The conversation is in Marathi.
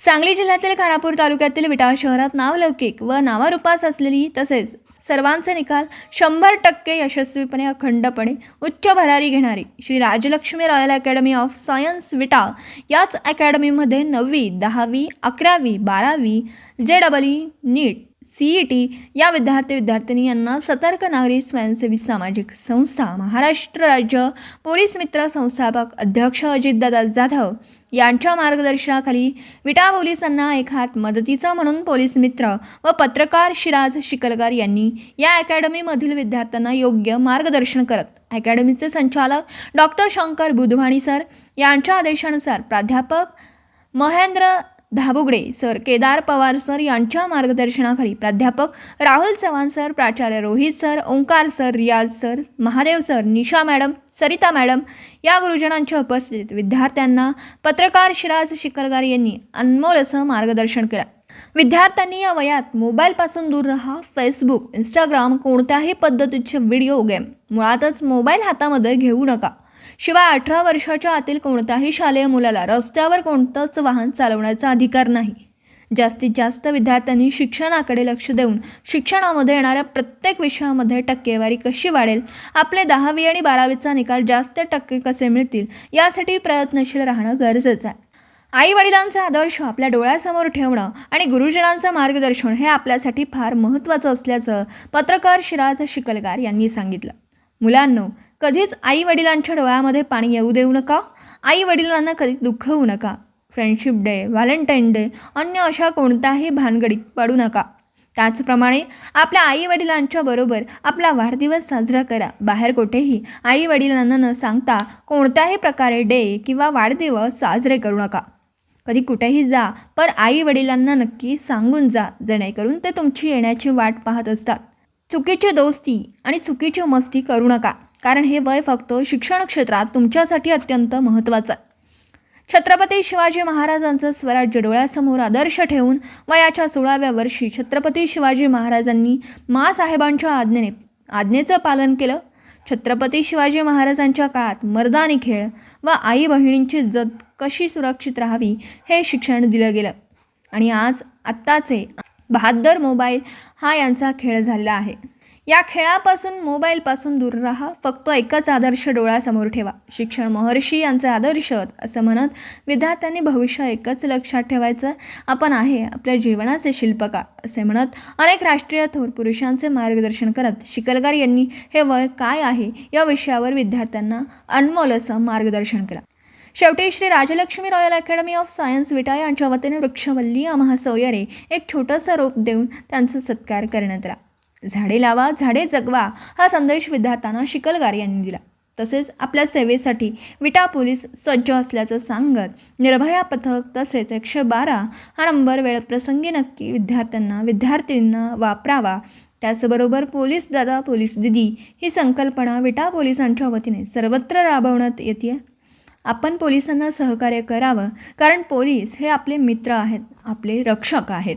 सांगली जिल्ह्यातील खानापूर तालुक्यातील विटा शहरात नावलौकिक व नावारूपास असलेली तसेच सर्वांचे निकाल शंभर टक्के यशस्वीपणे अखंडपणे उच्च भरारी घेणारी Shri Rajlakshmi Royal Academy of Science Vita याच अकॅडमीमध्ये नववी दहावी अकरावी बारावी J double E NEET C E T या विद्यार्थी विद्यार्थिनी यांना सतर्क नागरी स्वयंसेवी सामाजिक संस्था महाराष्ट्र राज्य पोलीस मित्र संस्थापक अध्यक्ष अजितदादा जाधव यांच्या मार्गदर्शनाखाली विटा पोलिसांना एक हात मदतीचा म्हणून पोलीस मित्र व पत्रकार शिराज शिकलगार यांनी या अकॅडमीमधील विद्यार्थ्यांना योग्य मार्गदर्शन करत अकॅडमीचे संचालक डॉक्टर शंकर बुधवाणी सर यांच्या आदेशानुसार प्राध्यापक महेंद्र धाबुगडे सर केदार पवार सर यांच्या मार्गदर्शनाखाली प्राध्यापक राहुल चव्हाण सर प्राचार्य Rohit sir Omkar sir Riyaz sir Mahadev sir Nisha madam Sarita madam या गुरुजनांच्या उपस्थितीत विद्यार्थ्यांना पत्रकार शिराज शिकरगार यांनी अनमोल असं मार्गदर्शन केलं. विद्यार्थ्यांनी या वयात मोबाईलपासून दूर राहा फेसबुक इंस्टाग्राम कोणत्याही पद्धतीचे व्हिडिओ गेम मुळातच मोबाईल हातामध्ये घेऊ नका. शिवाय अठरा वर्षाच्या आतील कोणत्याही शालेय मुलाला रस्त्यावर कोणतंच वाहन चालवण्याचा अधिकार नाही. जास्तीत जास्त विद्यार्थ्यांनी शिक्षणाकडे लक्ष देऊन शिक्षणामध्ये येणाऱ्या प्रत्येक विषयामध्ये टक्केवारी कशी वाढेल आपले दहावी आणि बारावीचा निकाल जास्त टक्के कसे मिळतील यासाठी प्रयत्नशील राहणं गरजेचं आहे. आई वडिलांचा आदर्श आपल्या डोळ्यासमोर ठेवणं आणि गुरुजनांचं मार्गदर्शन हे आपल्यासाठी फार महत्त्वाचं असल्याचं पत्रकार शिराज शिकलगार यांनी सांगितलं. मुलांनो कधीच आई वडिलांच्या डोळ्यामध्ये पाणी येऊ देऊ नका. आई वडिलांना कधीच होऊ नका. फ्रेंडशिप डे व्हॅलेंटाईन डे अन्य अशा कोणत्याही भानगडीत पडू नका. त्याचप्रमाणे आपल्या आई वडिलांच्या बरोबर आपला वाढदिवस साजरा करा. बाहेर कुठेही आई वडिलांना न सांगता कोणत्याही प्रकारे डे किंवा वाढदिवस साजरे करू नका. कधी कुठेही जा पण आई वडिलांना नक्की सांगून जा जेणेकरून ते तुमची येण्याची वाट पाहत असतात. चुकीची दोस्ती आणि चुकीची मस्ती करू नका. कारण हे वय फक्त शिक्षण क्षेत्रात तुमच्यासाठी अत्यंत महत्त्वाचं आहे. छत्रपती शिवाजी महाराजांचं स्वराज्य डोळ्यासमोर आदर्श ठेवून वयाच्या सोळाव्या वर्षी छत्रपती शिवाजी महाराजांनी मासाहेबांच्या आज्ञेने आज्ञेचं पालन केलं. छत्रपती शिवाजी महाराजांच्या काळात मर्दानी खेळ व आई बहिणींची जत कशी सुरक्षित राहावी हे शिक्षण दिलं गेलं. आणि आज आत्ताचे बहाद्दर मोबाईल हा यांचा खेळ झालेला आहे. या खेळापासून मोबाईलपासून दूर राहा. फक्त एकच आदर्श डोळ्यासमोर ठेवा. शिक्षण महर्षी यांचे आदर्श असं म्हणत विद्यार्थ्यांनी भविष्य एकच लक्षात ठेवायचं आपण आहे आपल्या जीवनाचे शिल्पकार असे म्हणत अनेक राष्ट्रीय थोर पुरुषांचे मार्गदर्शन करत शिकलगार यांनी हे वय काय आहे या विषयावर विद्यार्थ्यांना अनमोल असं मार्गदर्शन केलं. शेवटी Shri Rajlakshmi Royal Academy of Science Vita यांच्या वतीने वृक्षवल्ली या महासौयाने एक छोटंसं रोप देऊन त्यांचा सत्कार करण्यात आला. झाडे लावा झाडे जगवा हा संदेश विद्यार्थ्यांना शिकलगार यांनी दिला. तसेच आपल्या सेवेसाठी विटा पोलीस सज्ज असल्याचं सांगत निर्भया पथक तसेच एकशे बारा हा नंबर वेळप्रसंगी नक्की विद्यार्थ्यांना विद्यार्थ्यांना वापरावा. त्याचबरोबर पोलीस दादा पोलीस दिदी ही संकल्पना विटा पोलिसांच्या वतीने सर्वत्र राबवण्यात येते. आपण पोलिसांना सहकार्य करावं कारण पोलीस हे आपले मित्र आहेत आपले रक्षक आहेत.